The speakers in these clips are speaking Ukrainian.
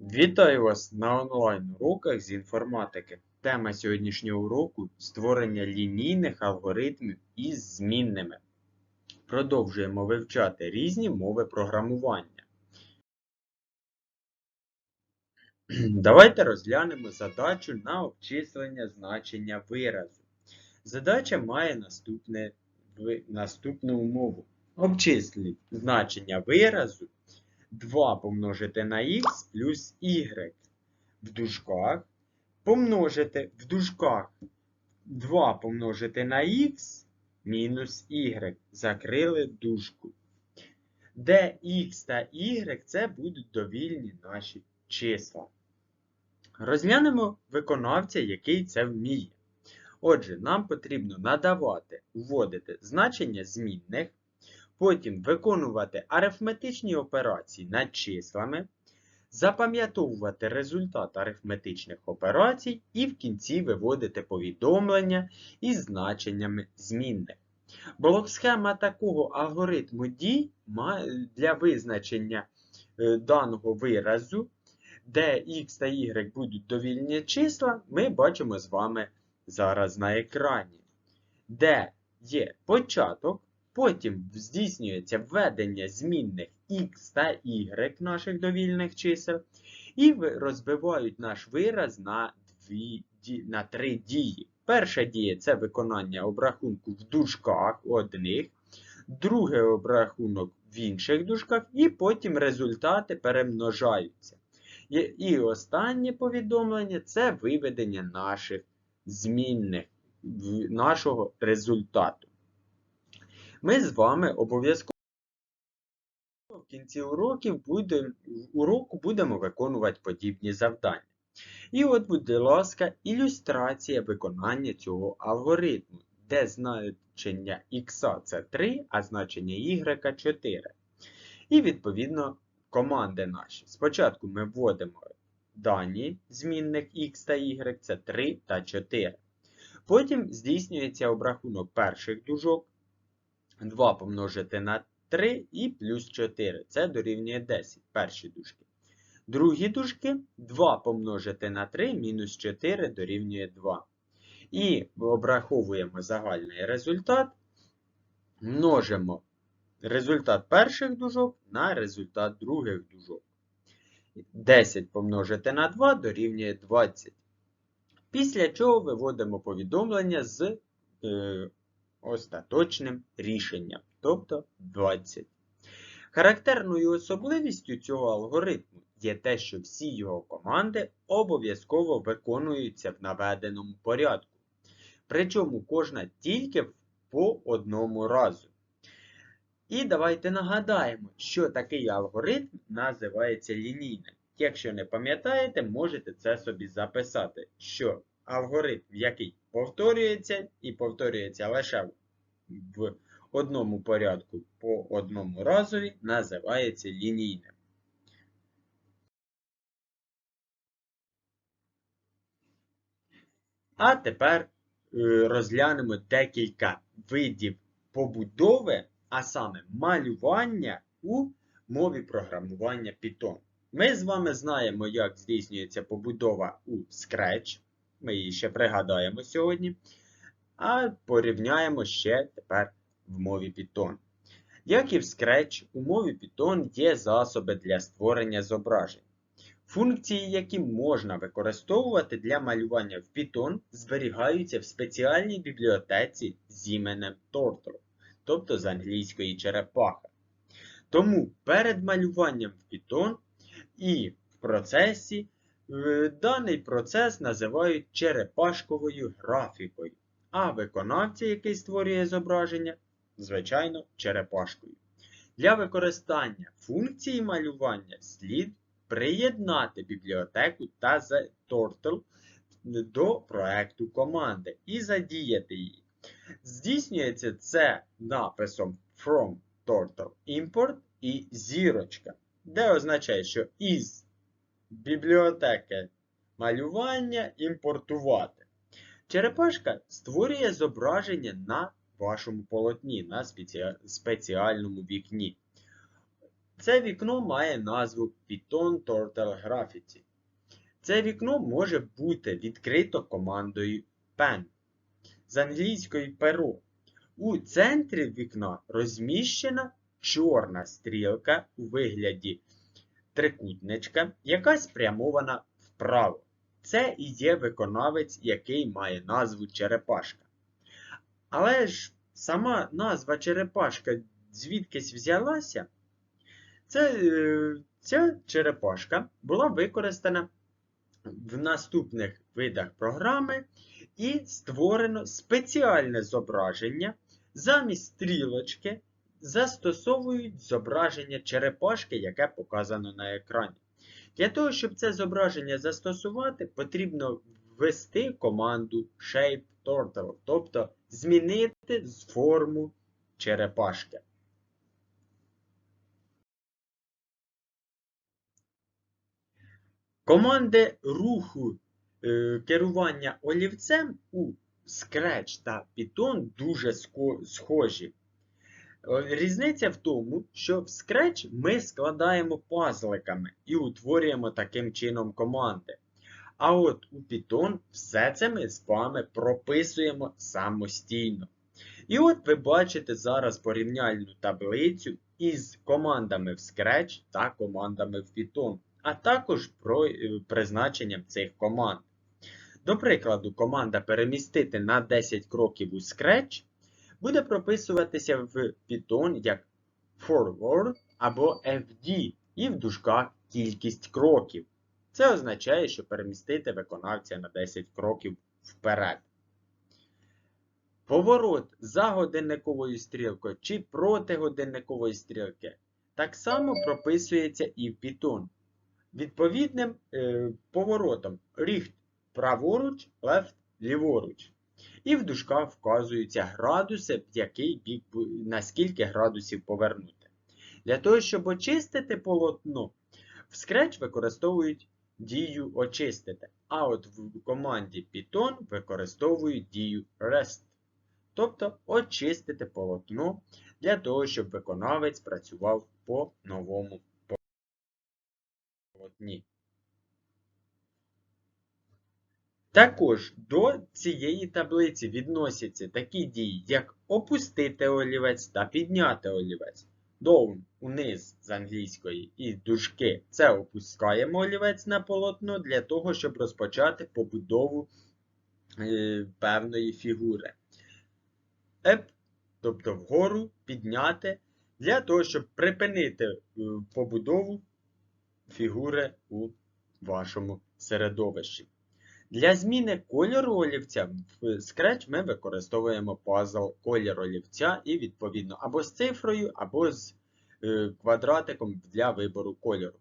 Вітаю вас на онлайн-уроках з інформатики. Тема сьогоднішнього уроку створення лінійних алгоритмів із змінними. Продовжуємо вивчати різні мови програмування. Давайте розглянемо задачу на обчислення значення виразу. Задача має наступне, наступну умову. Обчисліть значення виразу 2 помножити на х плюс y в дужках. Помножити в дужках 2 помножити на х мінус y. Закрили дужку. Де х та y це будуть довільні наші числа. Розглянемо виконавця, який це вміє. Отже, нам потрібно надавати, вводити значення змінних, потім виконувати арифметичні операції над числами, запам'ятовувати результат арифметичних операцій і в кінці виводити повідомлення із значеннями змінних. Блок-схема такого алгоритму дій для визначення е, даного виразу, де x та y будуть довільні числа, ми бачимо з вами зараз на екрані, де є початок, потім здійснюється введення змінних x та y наших довільних чисел, і розбивають наш вираз на, дві, на три дії. Перша дія це виконання обрахунку в дужках одних, другий обрахунок в інших дужках, і потім результати перемножаються. І, останнє повідомлення це виведення наших змінних нашого результату. Ми з вами обов'язково в кінці уроків будем, уроку будемо виконувати подібні завдання. І от, будь ласка, ілюстрація виконання цього алгоритму, де значення х це 3, а значення y 4. І відповідно команди наші. Спочатку ми вводимо дані змінних x та y, це 3 та 4. Потім здійснюється обрахунок перших дужок. 2 помножити на 3 і плюс 4. Це дорівнює 10. Перші дужки. Другі дужки 2 помножити на 3 мінус 4 дорівнює 2. І обраховуємо загальний результат. Множимо результат перших дужок на результат других дужок. 10 помножити на 2 дорівнює 20. Після чого виводимо повідомлення з е, остаточним рішенням, тобто 20. Характерною особливістю цього алгоритму є те, що всі його команди обов'язково виконуються в наведеному порядку. Причому кожна тільки по одному разу. І давайте нагадаємо, що такий алгоритм називається лінійним. Якщо не пам'ятаєте, можете це собі записати, що алгоритм, який повторюється і повторюється лише в одному порядку по одному разові, називається лінійним. А тепер е, розглянемо декілька видів побудови, а саме малювання у мові програмування Python. Ми з вами знаємо, як здійснюється побудова у Scratch. Ми її ще пригадаємо сьогодні. А порівняємо ще тепер в мові Python. Як і в Scratch, у мові Python є засоби для створення зображень. Функції, які можна використовувати для малювання в Python, зберігаються в спеціальній бібліотеці з іменем Turtle, тобто з англійської черепаха. Тому перед малюванням в Python і в процесі даний процес називають черепашковою графікою, а виконавця, який створює зображення, звичайно, черепашкою. Для використання функції малювання слід приєднати бібліотеку та Turtle до проекту команди і задіяти її. Здійснюється це написом From Turtle Import і зірочка, де означає, що із бібліотеки малювання імпортувати. Черепашка створює зображення на вашому полотні, на спеціальному вікні. Це вікно має назву Python Turtle Graffiti. Це вікно може бути відкрито командою Pen з англійської перо. У центрі вікна розміщена чорна стрілка у вигляді трикутничка, яка спрямована вправо. Це і є виконавець, який має назву черепашка. Але ж сама назва черепашка звідкись взялася, це, е, ця черепашка була використана в наступних видах програми і створено спеціальне зображення. Замість стрілочки застосовують зображення черепашки, яке показано на екрані. Для того, щоб це зображення застосувати, потрібно ввести команду Shape Turtle, тобто змінити форму черепашки. Команди руху е, керування олівцем у Scratch та Python дуже схожі. Е, Різниця в тому, що в Scratch ми складаємо пазликами і утворюємо таким чином команди. А от у Python все це ми з вами прописуємо самостійно. І от ви бачите зараз порівняльну таблицю із командами в Scratch та командами в Python, а також про е, призначенням цих команд. До прикладу, команда перемістити на 10 кроків у Scratch буде прописуватися в Python як forward або FD і в дужках кількість кроків. Це означає, що перемістити виконавця на 10 кроків вперед. Поворот за годинниковою стрілкою чи проти годинникової стрілки так само прописується і в Python. Відповідним е, поворотом ріхт праворуч, left, ліворуч. І в дужках вказуються градуси, в який бік, на скільки градусів повернути. Для того, щоб очистити полотно, в Scratch використовують дію очистити. А от в команді Python використовують дію rest. Тобто очистити полотно для того, щоб виконавець працював по новому полотні. Також до цієї таблиці відносяться такі дії, як опустити олівець та підняти олівець. Down униз з англійської і дужки це опускаємо олівець на полотно для того, щоб розпочати побудову е, певної фігури. Up, тобто вгору підняти, для того, щоб припинити е, побудову фігури у вашому середовищі. Для зміни кольору олівця в Scratch ми використовуємо пазл колір олівця і відповідно або з цифрою, або з е, квадратиком для вибору кольору.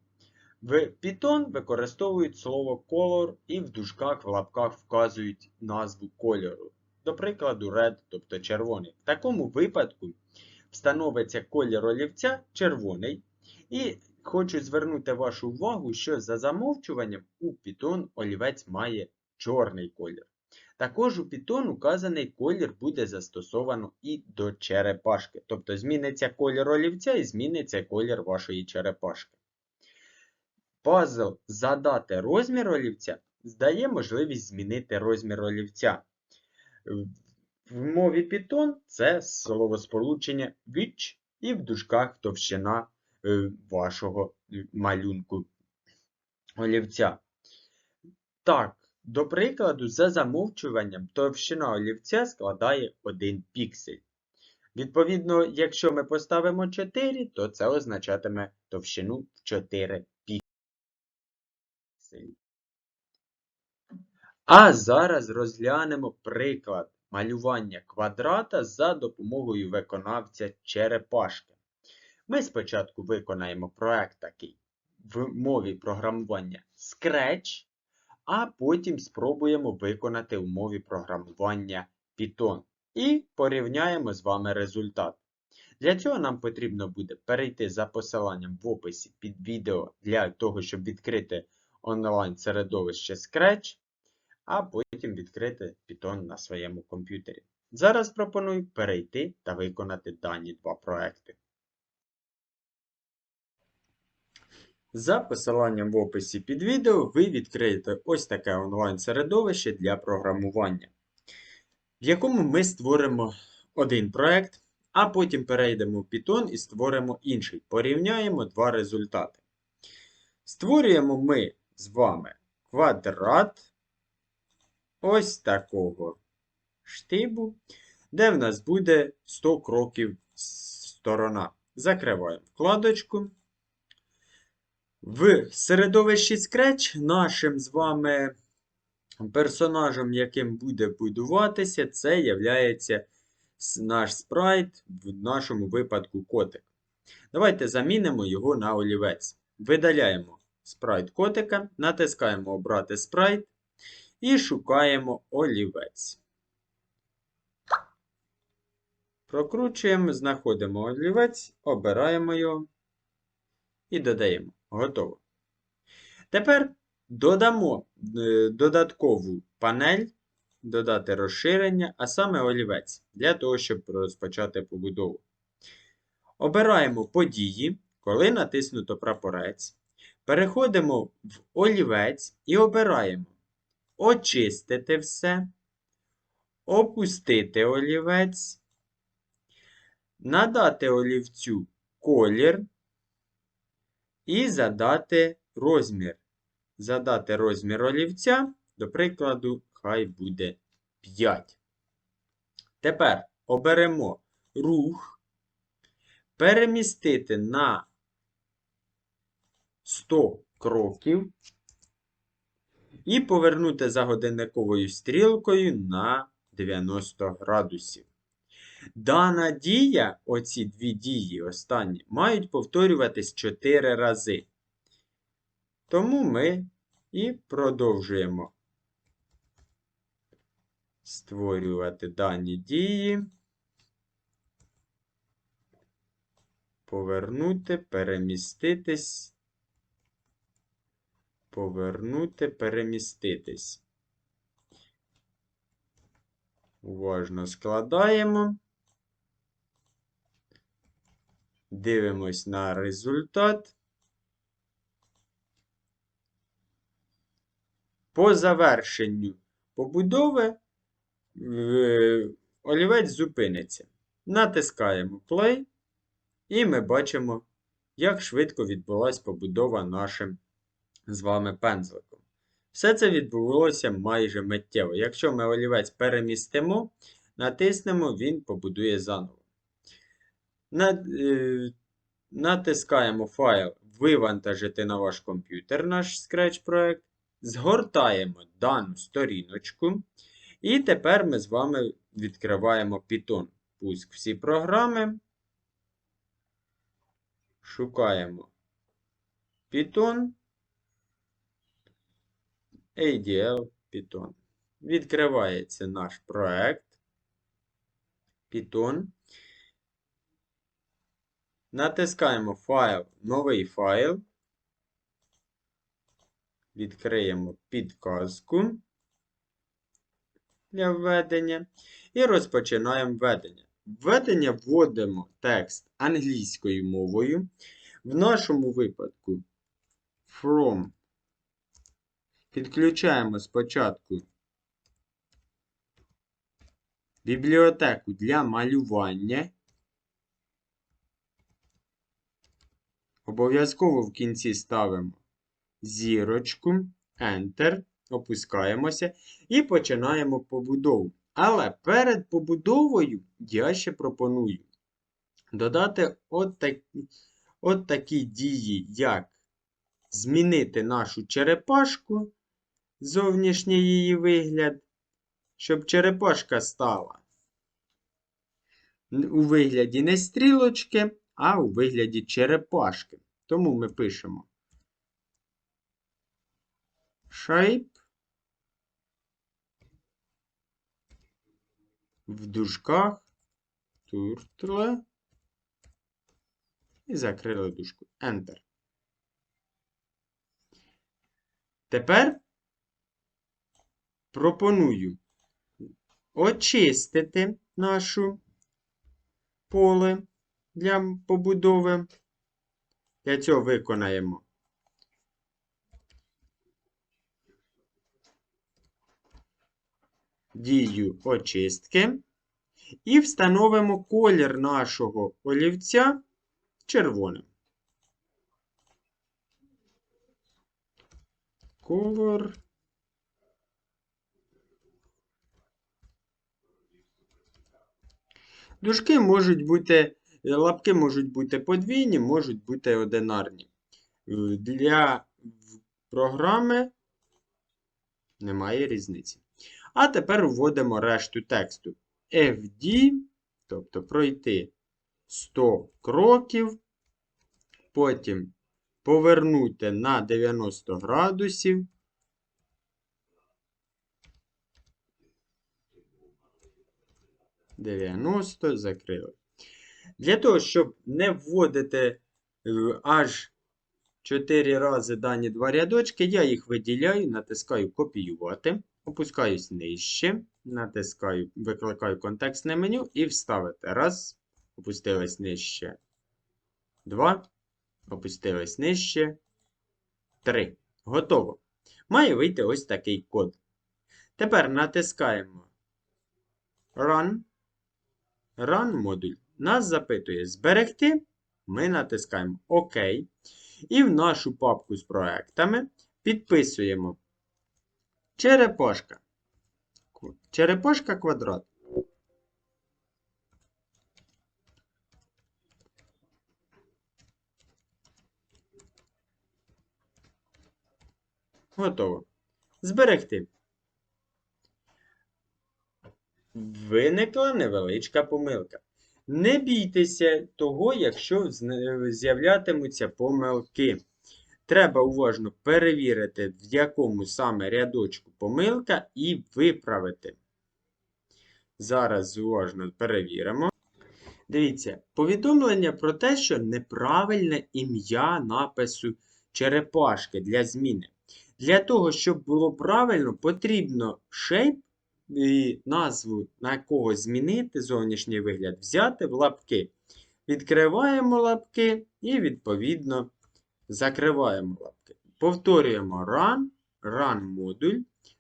В Python використовують слово color і в дужках в лапках вказують назву кольору. До прикладу, red, тобто червоний. В такому випадку встановиться колір олівця червоний. І хочу звернути вашу увагу, що за замовчуванням у Python олівець має чорний колір. Також у Python указаний колір буде застосовано і до черепашки. Тобто зміниться колір олівця і зміниться колір вашої черепашки. Пазл задати розмір олівця здає можливість змінити розмір олівця. В мові Python це словосполучення which і в дужках товщина е, вашого малюнку олівця. Так, до прикладу, за замовчуванням товщина олівця складає 1 піксель. Відповідно, якщо ми поставимо 4, то це означатиме товщину в 4 пікселі. А зараз розглянемо приклад малювання квадрата за допомогою виконавця черепашки. Ми спочатку виконаємо проект такий в мові програмування Scratch, а потім спробуємо виконати в програмування Python. І порівняємо з вами результат. Для цього нам потрібно буде перейти за посиланням в описі під відео для того, щоб відкрити онлайн-середовище Scratch, а потім відкрити Python на своєму комп'ютері. Зараз пропоную перейти та виконати дані два проекти. За посиланням в описі під відео ви відкриєте ось таке онлайн-середовище для програмування, в якому ми створимо один проект, а потім перейдемо в Python і створимо інший. Порівняємо два результати. Створюємо ми з вами квадрат ось такого штибу, де в нас буде 100 кроків сторона. Закриваємо вкладочку. В середовищі Scratch нашим з вами персонажем, яким буде будуватися, це є наш спрайт, в нашому випадку котик. Давайте замінимо його на олівець. Видаляємо спрайт котика, натискаємо Обрати спрайт і шукаємо олівець. Прокручуємо, знаходимо олівець, обираємо його і додаємо. Готово. Тепер додамо е, додаткову панель, додати розширення, а саме олівець, для того, щоб розпочати побудову. Обираємо події, коли натиснуто прапорець. Переходимо в олівець і обираємо очистити все, опустити олівець, надати олівцю колір і задати розмір. Задати розмір олівця, до прикладу, хай буде 5. Тепер оберемо рух, перемістити на 100 кроків і повернути за годинниковою стрілкою на 90 градусів. Дана дія, оці дві дії останні, мають повторюватись 4 рази. Тому ми і продовжуємо створювати дані дії. Повернути, переміститись. Повернути, переміститись. Уважно складаємо. Дивимось на результат. По завершенню побудови е, олівець зупиниться. Натискаємо Play, і ми бачимо, як швидко відбулася побудова нашим з вами пензликом. Все це відбулося майже миттєво. Якщо ми олівець перемістимо, натиснемо, він побудує заново. Е, натискаємо файл Вивантажити на ваш комп'ютер наш Scratch проект. Згортаємо дану сторіночку. І тепер ми з вами відкриваємо Python. Пуск всі програми. Шукаємо Python. ADL Python. Відкривається наш проект Python. Натискаємо файл, новий файл. Відкриємо підказку для введення. І розпочинаємо введення. Введення вводимо текст англійською мовою. В нашому випадку from. Підключаємо спочатку бібліотеку для малювання. Обов'язково в кінці ставимо зірочку, Enter, опускаємося і починаємо побудову. Але перед побудовою я ще пропоную додати от, так, от такі дії, як змінити нашу черепашку, зовнішній її вигляд, щоб черепашка стала у вигляді не стрілочки, а у вигляді черепашки. Тому ми пишемо shape в дужках turtle і закрили дужку. Enter. Тепер пропоную очистити нашу поле для побудови. Для цього виконаємо. Дію очистки. І встановимо колір нашого олівця червоним. Колор. Дужки можуть бути лапки можуть бути подвійні, можуть бути одинарні. Е, Для програми немає різниці. А тепер вводимо решту тексту. FD, тобто пройти 100 кроків, потім повернути на 90 градусів. Дев'яносто закрили. Для того, щоб не вводити е, аж 4 рази дані два рядочки, я їх виділяю, натискаю копіювати, опускаюсь нижче, натискаю, викликаю контекстне меню і вставити. Раз, опустились нижче. Два, опустились нижче. Три. Готово. Має вийти ось такий код. Тепер натискаємо Run. Run модуль. Нас запитує зберегти. Ми натискаємо ОК. І в нашу папку з проектами підписуємо черепашка. Кв- Черепашка квадрат. Готово. Зберегти. Виникла невеличка помилка. Не бійтеся того, якщо з'являтимуться помилки. Треба уважно перевірити, в якому саме рядочку помилка, і виправити. Зараз уважно перевіримо. Дивіться, повідомлення про те, що неправильне ім'я напису черепашки для зміни. Для того, щоб було правильно, потрібно shape і назву на якого змінити зовнішній вигляд, взяти в лапки. Відкриваємо лапки і, відповідно, закриваємо лапки. Повторюємо run, run модуль.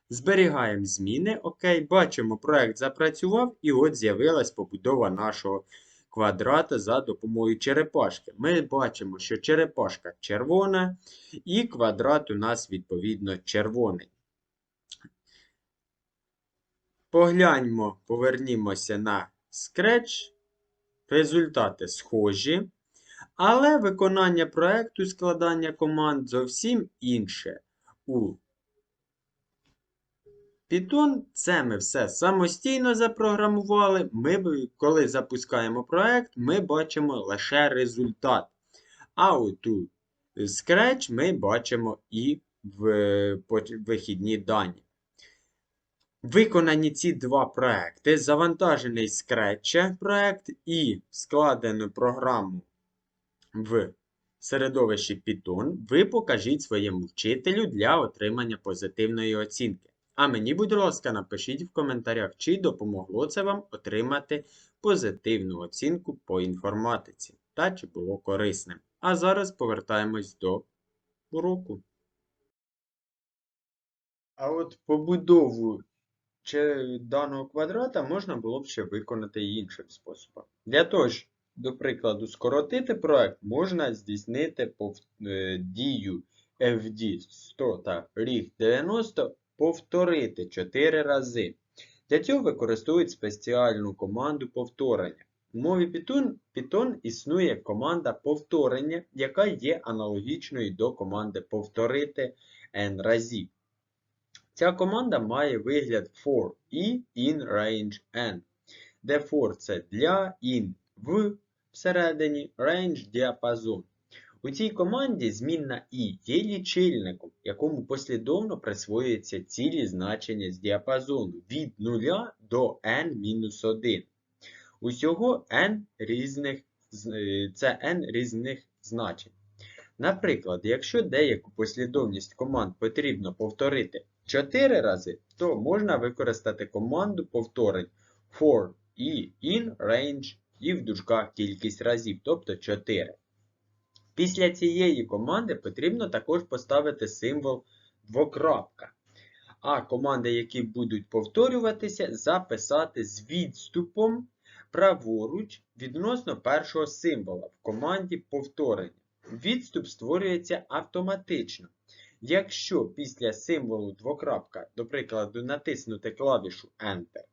Зберігаємо зміни. Окей, бачимо, проект запрацював, і от з'явилась побудова нашого квадрата за допомогою черепашки. Ми бачимо, що черепашка червона, і квадрат у нас, відповідно, червоний. Погляньмо, повернімося на Scratch. Результати схожі. Але виконання проекту складання команд зовсім інше. У Python це ми все самостійно запрограмували. Ми, коли запускаємо проект, ми бачимо лише результат. А от у Scratch ми бачимо і в вихідні дані. Виконані ці два проекти, завантажений Scratch проект і складену програму в середовищі Python, ви покажіть своєму вчителю для отримання позитивної оцінки. А мені, будь ласка, напишіть в коментарях, чи допомогло це вам отримати позитивну оцінку по інформатиці та чи було корисним. А зараз повертаємось до уроку. А от побудову даного квадрата можна було б ще виконати іншим способом. Для того ж, до прикладу, скоротити проект, можна здійснити е, дію FD 100 та RIG 90 повторити 4 рази. Для цього використовують спеціальну команду повторення. У мові Python, Python існує команда повторення, яка є аналогічною до команди повторити n разів. Ця команда має вигляд for і in range n, де for це для, in в всередині, range діапазон. У цій команді змінна і є лічильником, якому послідовно присвоюються цілі значення з діапазону від 0 до n-1. Усього n різних, е, це n різних значень. Наприклад, якщо деяку послідовність команд потрібно повторити 4 рази, то можна використати команду повторень for і in range і в дужках кількість разів, тобто 4. Після цієї команди потрібно також поставити символ двокрапка. а команди, які будуть повторюватися, записати з відступом праворуч відносно першого символа в команді повторення. Відступ створюється автоматично. Якщо після символу двокрапка, до прикладу, натиснути клавішу Enter,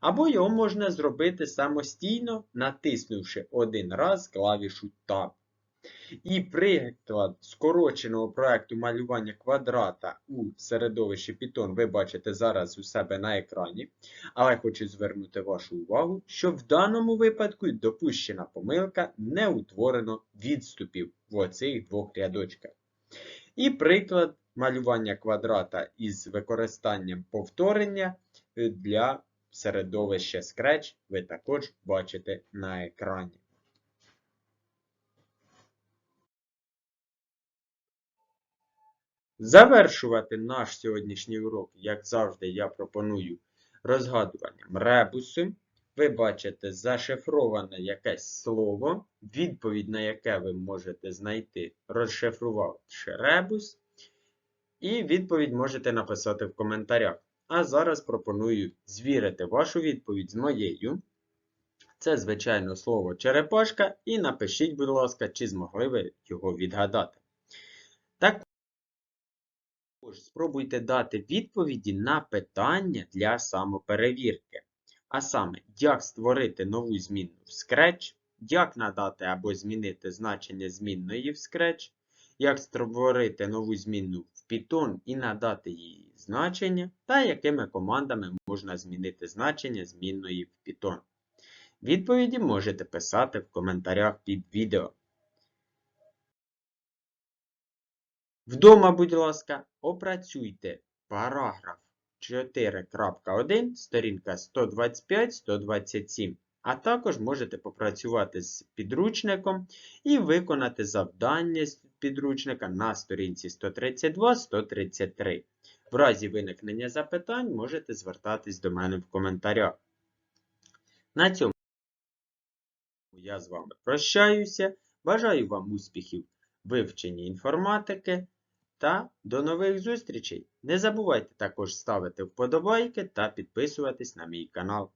або його можна зробити самостійно, натиснувши один раз клавішу Tab. І приклад скороченого проекту малювання квадрата у середовищі Python ви бачите зараз у себе на екрані. Але хочу звернути вашу увагу, що в даному випадку допущена помилка не утворено відступів в оцих двох рядочках. І приклад малювання квадрата із використанням повторення е, для середовища Scratch ви також бачите на екрані. Завершувати наш сьогоднішній урок, як завжди, я пропоную розгадуванням ребусу. Ви бачите зашифроване якесь слово, відповідь на яке ви можете знайти, розшифрувавши ребус. І відповідь можете написати в коментарях. А зараз пропоную звірити вашу відповідь з моєю. Це, звичайно, слово черепашка. І напишіть, будь ласка, чи змогли ви його відгадати. Також спробуйте дати відповіді на питання для самоперевірки. А саме, як створити нову змінну в Scratch, як надати або змінити значення змінної в Scratch, як створити нову змінну в Python і надати їй значення, та якими командами можна змінити значення змінної в Python. Відповіді можете писати в коментарях під відео. Вдома, будь ласка, опрацюйте параграф 4.1, сторінка 125-127, а також можете попрацювати з підручником і виконати завдання з підручника на сторінці 132-133. В разі виникнення запитань можете звертатись до мене в коментарях. На цьому я з вами прощаюся. Бажаю вам успіхів в вивченні інформатики. Та до нових зустрічей! Не забувайте також ставити вподобайки та підписуватись на мій канал.